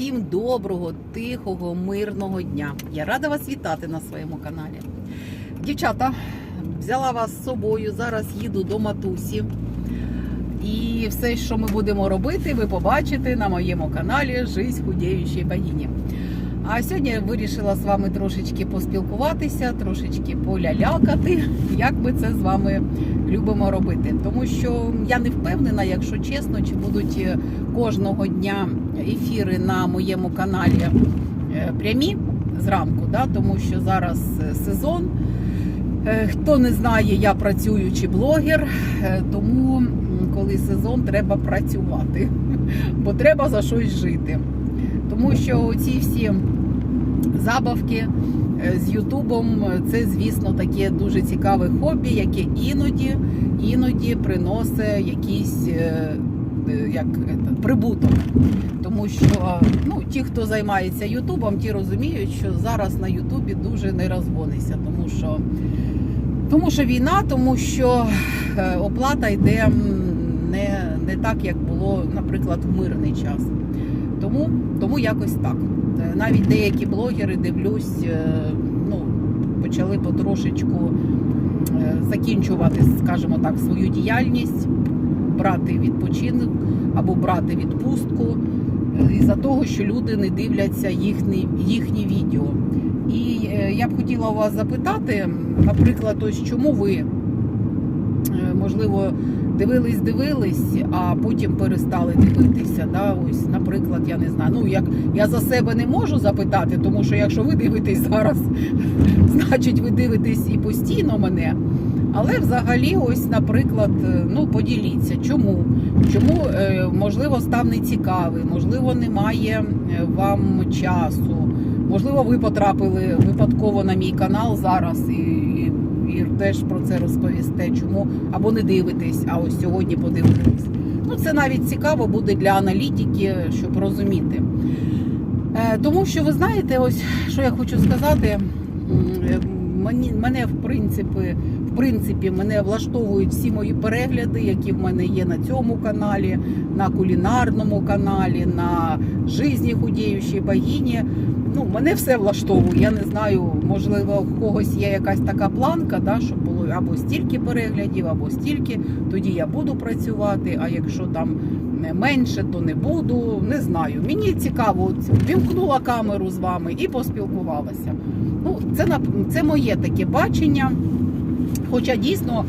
Всім доброго, тихого, мирного дня. Я рада вас вітати на своєму каналі. Дівчата, взяла вас з собою. Зараз їду до матусі. І все, що ми будемо робити, ви побачите на моєму каналі Жизнь худіючої богині. А сьогодні я вирішила з вами трошечки поспілкуватися, трошечки полялякати, як ми це з вами любимо робити. Тому що я не впевнена, якщо чесно, чи будуть е, кожного дня ефіри на моєму каналі е, прямі зранку, да? тому що зараз е, сезон. Хто не знає, я працюючий блогер, тому коли сезон, треба працювати, бо треба за щось жити. Тому що ці всі забавки е, з Ютубом це, звісно, таке дуже цікаве хобі, яке іноді, іноді приносить якийсь е, е, як прибуток. Тому що ну, ті, хто займається Ютубом, ті розуміють, що зараз на Ютубі дуже не розгонися, тому що, тому що війна, тому що оплата йде не, не так, як було, наприклад, в мирний час. Тому, тому якось так. Е, Навіть деякі блогери дивлюсь, е, ну, почали потрошечку е, закінчувати, скажімо так, свою діяльність, брати відпочинок або брати відпустку із-за того, що люди не дивляться їхні, їхні відео. І я б хотіла вас запитати, наприклад, ось чому ви, можливо, дивились, дивились, а потім перестали дивитися. Да? Ось, наприклад, я не знаю. Ну як я за себе не можу запитати, тому що якщо ви дивитесь зараз, значить ви дивитесь і постійно мене. Але взагалі, ось, наприклад, ну поділіться, чому? Чому е, можливо став нецікавий, можливо, немає е, вам часу, можливо, ви потрапили випадково на мій канал зараз і, і теж про це розповісте, чому або не дивитесь, а ось сьогодні подивитесь. Ну, це навіть цікаво буде для аналітики, щоб розуміти. Е, Тому що ви знаєте, ось що я хочу сказати. е, Мені мене в принципі, в принципі, мене влаштовують всі мої перегляди, які в мене є на цьому каналі, на кулінарному каналі, на житті худіючої богині. Ну, мене все влаштовує. Я не знаю, можливо, у когось є якась така планка, да, щоб було або стільки переглядів, або стільки. Тоді я буду працювати. А якщо там менше, то не буду. Не знаю. Мені цікаво, вімкнула камеру з вами і поспілкувалася. Ну, це це моє таке бачення. Хоча дійсно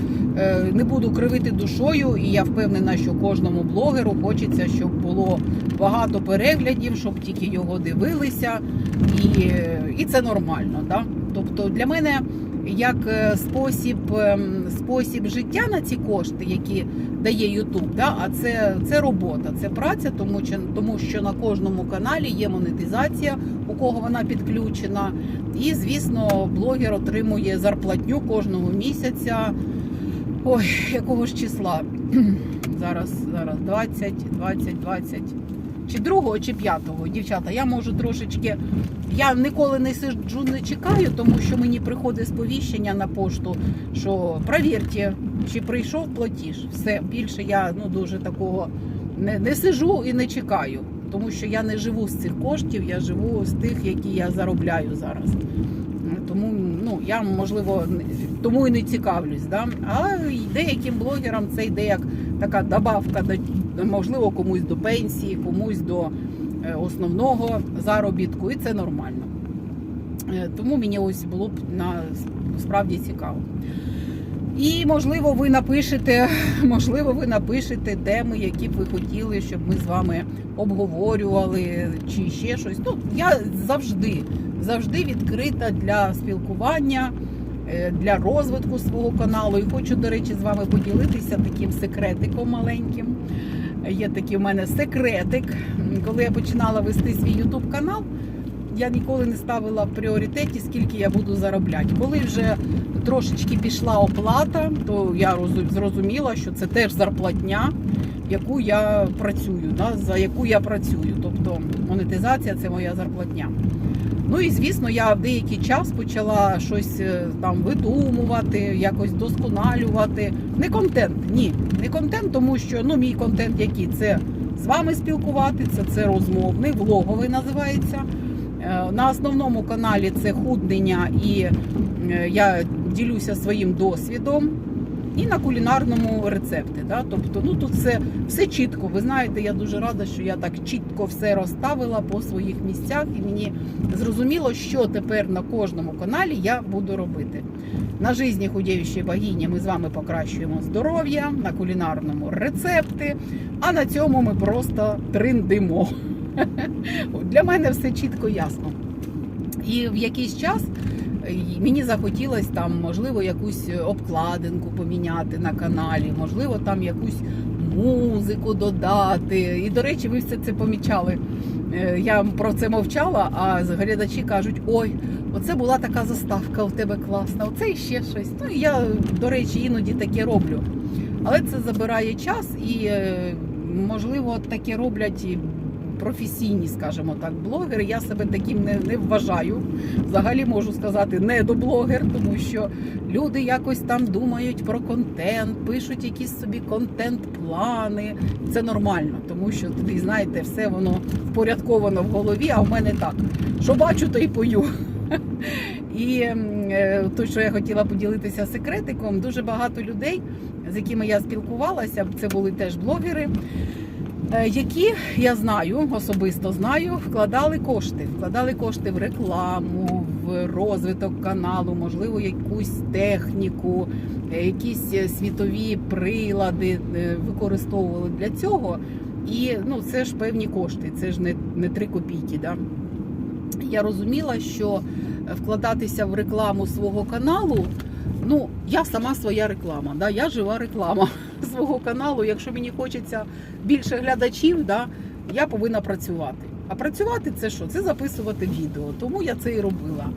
не буду кривити душою, і я впевнена, що кожному блогеру хочеться, щоб було багато переглядів, щоб тільки його дивилися, і, е, і це нормально. Да? Тобто для мене як е, спосіб, ем, спосіб життя на ці кошти, які дає Ютуб, да? а це, це робота, це праця, тому тому що на кожному каналі є монетизація, у кого вона підключена. І, звісно, блогер отримує зарплатню кожного місяця. Ой, якого ж числа? Зараз, зараз 20, 20, 20. Чи другого, чи п'ятого. Дівчата, я можу трошечки. Я ніколи не сиджу, не чекаю, тому що мені приходить сповіщення на пошту, що провірте, чи прийшов платіж. Все більше я ну дуже такого не, не сижу і не чекаю, тому що я не живу з цих коштів, я живу з тих, які я заробляю зараз. Тому ну я можливо тому і не цікавлюсь. Да? А деяким блогерам це йде як така добавка можливо комусь до пенсії, комусь до е, основного заробітку, і це нормально. Е, Тому мені ось було б на справді цікаво. І можливо, ви напишете, можливо, ви напишете теми, які б ви хотіли, щоб ми з вами обговорювали, чи ще щось. Ну, я завжди, завжди відкрита для спілкування, е, для розвитку свого каналу. І хочу, до речі, з вами поділитися таким секретиком маленьким. Є такий в мене секретик. Коли я починала вести свій YouTube канал, я ніколи не ставила в пріоритеті, скільки я буду заробляти. Коли вже трошечки пішла оплата, то я зрозуміла, що це теж зарплатня, яку я працюю, да, за яку я працюю. Тобто монетизація це моя зарплатня. Ну і звісно, я в деякий час почала щось е, там видумувати, якось досконалювати. Не контент, ні, не контент, тому що ну мій контент який це з вами спілкуватися. Це розмовний, влоговий називається. Е, На основному каналі це худнення, і е, я ділюся своїм досвідом. І на кулінарному рецепти. Да? Тобто, ну тут все, все чітко. Ви знаєте, я дуже рада, що я так чітко все розставила по своїх місцях, і мені зрозуміло, що тепер на кожному каналі я буду робити. На житті худіючої богині ми з вами покращуємо здоров'я, на кулінарному рецепти, а на цьому ми просто триндимо. Для мене все чітко ясно. І в якийсь час мені захотілося там, можливо, якусь обкладинку поміняти на каналі, можливо, там якусь музику додати. І, до речі, ви все це помічали. Е, Я про це мовчала, а глядачі кажуть: ой, оце була така заставка у тебе класна, оце і ще щось. Ну я, до речі, іноді таке роблю. Але це забирає час і, е, можливо, таке роблять професійні, скажімо так, блогери. Я себе таким не, не вважаю. Взагалі можу сказати, недоблогер, тому що люди якось там думають про контент, пишуть якісь собі контент-плани. Це нормально, тому що тоді, знаєте, все воно впорядковано в голові, а в мене так. Що бачу, то й пою. І е, то, що я хотіла поділитися секретиком, дуже багато людей, з якими я спілкувалася, це були теж блогери, які я знаю, особисто знаю, вкладали кошти. Вкладали кошти в рекламу, в розвиток каналу, можливо, якусь техніку, е, якісь е, світові прилади е, використовували для цього. І ну, це ж певні кошти, це ж не, не 3 копійки. Да? Я розуміла, що вкладатися в рекламу свого каналу. Ну, я сама своя реклама, да? я жива реклама свого каналу. Якщо мені хочеться більше глядачів, да, я повинна працювати. А працювати це що? Це записувати відео. Тому я це і робила.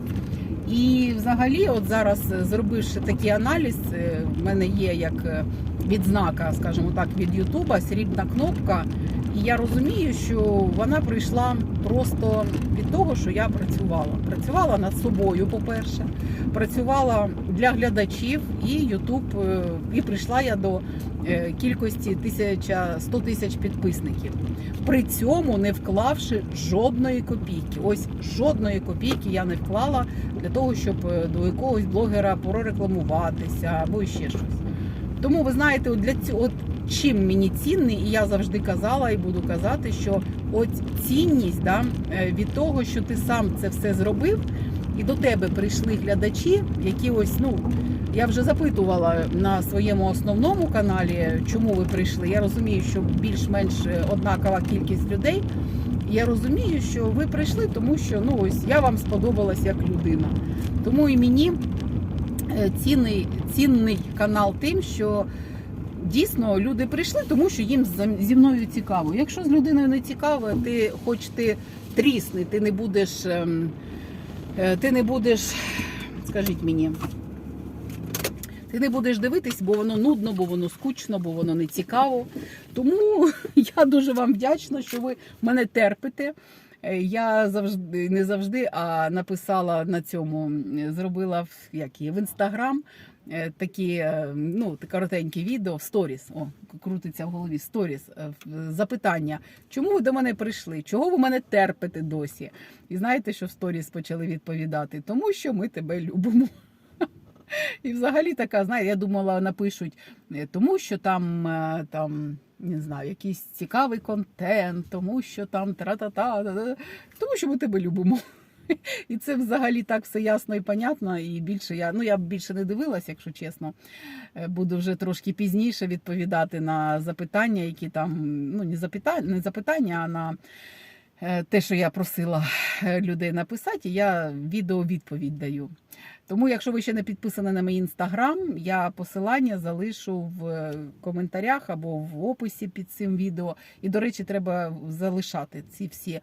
І взагалі, от зараз, е, зробивши такий аналіз, е, в мене є як е, відзнака, скажімо так, від Ютуба, срібна кнопка. І я розумію, що вона прийшла просто від того, що я працювала. Працювала над собою, по-перше, працювала для глядачів і Ютуб, е, і прийшла я до е, кількості 1100 тисяч підписників. При цьому не вклавши жодної копійки. Ось жодної копійки я не вклала для того, щоб е, до якогось блогера прорекламуватися або ще щось. Тому ви знаєте, от для цього от чим мені цінний, і я завжди казала і буду казати, що от цінність да, е, від того, що ти сам це все зробив, і до тебе прийшли глядачі, які ось ну. Я вже запитувала на своєму основному каналі, чому ви прийшли. Я розумію, що більш-менш однакова кількість людей. Я розумію, що ви прийшли, тому що ну ось я вам сподобалась як людина. Тому і мені е, цінний, цінний канал тим, що дійсно люди прийшли, тому що їм зі мною цікаво. Якщо з людиною не цікаво, ти хоч ти трісни, ти не будеш, ем, е, ти не будеш, скажіть мені. Ти не будеш дивитись, бо воно нудно, бо воно скучно, бо воно не цікаво. Тому я дуже вам вдячна, що ви мене терпите. Е, Я завжди не завжди, а написала на цьому, зробила в як її, в інстаграм такі е, ну, коротенькі відео в сторіс. О, крутиться в голові сторіс. е, Запитання, чому ви до мене прийшли? Чого ви мене терпите досі? І знаєте, що в сторіс почали відповідати? Тому що ми тебе любимо. І взагалі така, знаєте, я думала, напишуть, е, тому що там, е, там не знаю, якийсь цікавий контент, тому що там тра-та-та, та-та, тому що ми тебе любимо. І це взагалі так все ясно і понятно. І більше я ну я більше не дивилась, якщо чесно. Е, Буду вже трошки пізніше відповідати на запитання, які там ну не запитання, не запитання, а на е, те, що я просила е, людей написати, я відео відповідь даю. Тому, якщо ви ще не підписані на мій інстаграм, я посилання залишу в коментарях або в описі під цим відео. І, до речі, треба залишати ці всі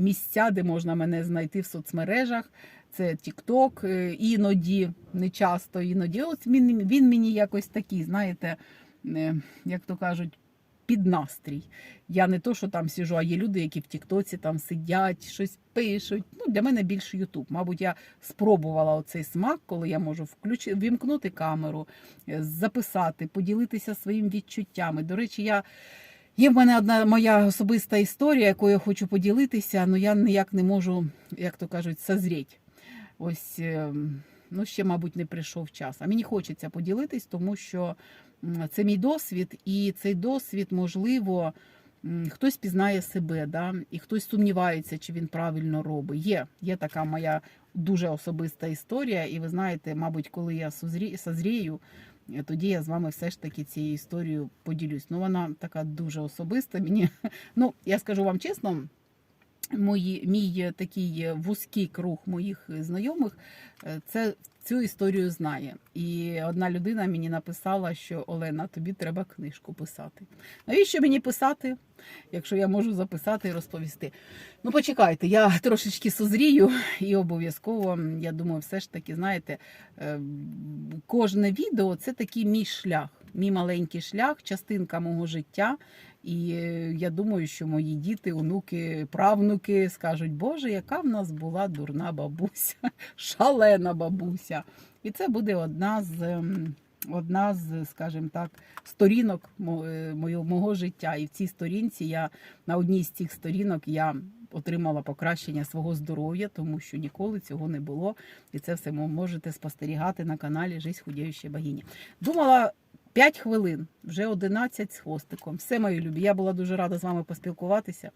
місця, де можна мене знайти в соцмережах. Це TikTok, е, іноді, не часто, іноді. От він, він мені якось такий, знаєте, е, як то кажуть, під настрій. Я не то, що там сижу, а є люди, які в Тіктоці там сидять, щось пишуть. Ну, для мене більше Ютуб. Мабуть, я спробувала оцей смак, коли я можу включи, вімкнути камеру, е, записати, поділитися своїм відчуттями. До речі, я. Є в мене одна моя особиста історія, якою я хочу поділитися, але я ніяк не можу, як то кажуть, созріть. Ось, е, ну, ще, мабуть, не прийшов час. А мені хочеться поділитись, тому що це мій досвід, і цей досвід, можливо, хтось пізнає себе, да? і хтось сумнівається, чи він правильно робить. Є, є така моя дуже особиста історія, і ви знаєте, мабуть, коли я созрі- созрію, тоді я з вами все ж таки цією історією поділюсь. Ну, вона така дуже особиста. Мені, ну, я скажу вам чесно, мої, мій е, такий е, вузький круг моїх е, знайомих е, це цю історію знає. І одна людина мені написала, що Олена, тобі треба книжку писати. Навіщо мені писати, якщо я можу записати і розповісти? Ну, почекайте, я трошечки созрію і обов'язково, я думаю, все ж таки, знаєте, е, кожне відео це такий мій шлях, мій маленький шлях, частинка мого життя. І е, я думаю, що мої діти, онуки, правнуки скажуть, Боже, яка в нас була дурна бабуся, шалена бабуся. І це буде одна з. Одна з, скажімо так, сторінок е, мого життя. І в цій сторінці я на одній з цих сторінок я отримала покращення свого здоров'я, тому що ніколи цього не було. І це все можете спостерігати на каналі Жизнь худіючої богині. Думала 5 хвилин, вже 11 з хвостиком. Все, мої любі. Я була дуже рада з вами поспілкуватися.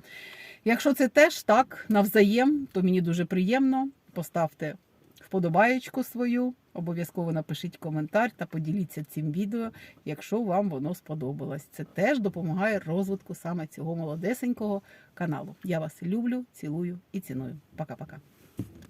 Якщо це теж так навзаєм, то мені дуже приємно. Поставте вподобаєчку свою, обов'язково напишіть коментар та поділіться цим відео, якщо вам воно сподобалось. Це теж допомагає розвитку саме цього молодесенького каналу. Я вас люблю, цілую і ціную. Пока-пока.